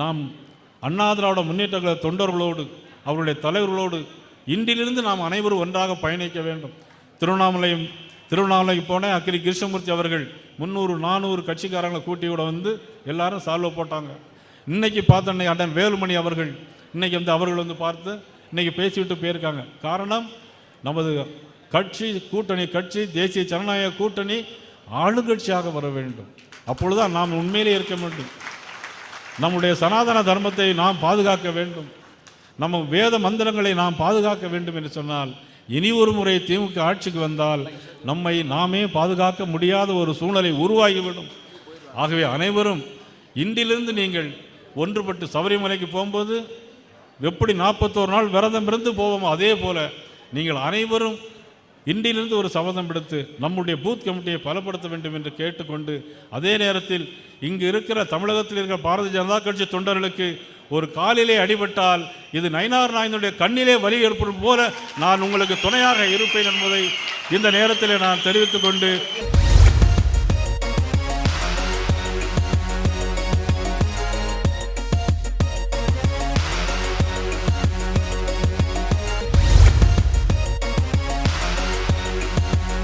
நாம் அண்ணா திராவிட முன்னேற்ற கழக தொண்டர்களோடு அவருடைய தலைவர்களோடு இன்றிலிருந்து நாம் அனைவரும் ஒன்றாக பயணிக்க வேண்டும். திருவண்ணாமலையும் திருவண்ணாமலைக்கு போனேன் அக்கிரி கிருஷ்ணமூர்த்தி அவர்கள் முந்நூறு நானூறு கட்சிக்காரங்களை கூட்டி கூட வந்து எல்லாரும் சால்வ போட்டாங்க. இன்னைக்கு பார்த்த அண்ணன் வேலுமணி அவர்கள் இன்னைக்கு வந்து அவர்கள் வந்து பார்த்து இன்னைக்கு பேசிவிட்டு போயிருக்காங்க. காரணம் நமது கட்சி கூட்டணி கட்சி தேசிய ஜனநாயக கூட்டணி ஆளுங்கட்சியாக வர வேண்டும். அப்பொழுதுதான் நாம் உண்மையிலே இருக்க வேண்டும். நம்முடைய சனாதன தர்மத்தை நாம் பாதுகாக்க வேண்டும். நம்ம வேத மந்திரங்களை நாம் பாதுகாக்க வேண்டும் என்று சொன்னால் இனி ஒரு முறை திமுக ஆட்சிக்கு வந்தால் நம்மை நாமே பாதுகாக்க முடியாத ஒரு சூழ்நிலை உருவாகிவிடும். ஆகவே அனைவரும் இன்றிலிருந்து நீங்கள் ஒன்றுபட்டு சபரிமலைக்கு போகும்போது எப்படி நாற்பத்தோரு நாள் விரதம் இருந்து போவோமோ அதே போல நீங்கள் அனைவரும் இன்றிலிருந்து ஒரு சபதம் எடுத்து நம்முடைய பூத் கமிட்டியை பலப்படுத்த வேண்டும் என்று கேட்டுக்கொண்டு அதே நேரத்தில் இங்கு இருக்கிற தமிழகத்தில் இருக்கிற பாரதிய ஜனதா கட்சி தொண்டர்களுக்கு ஒரு காலிலே அடிபட்டால் இது நயினார் நாயனுடைய கண்ணிலே வலி ஏற்படும் போல நான் உங்களுக்கு துணையாக இருப்பேன் என்பதை இந்த நேரத்தில் நான் தெரிவித்துக் கொண்டு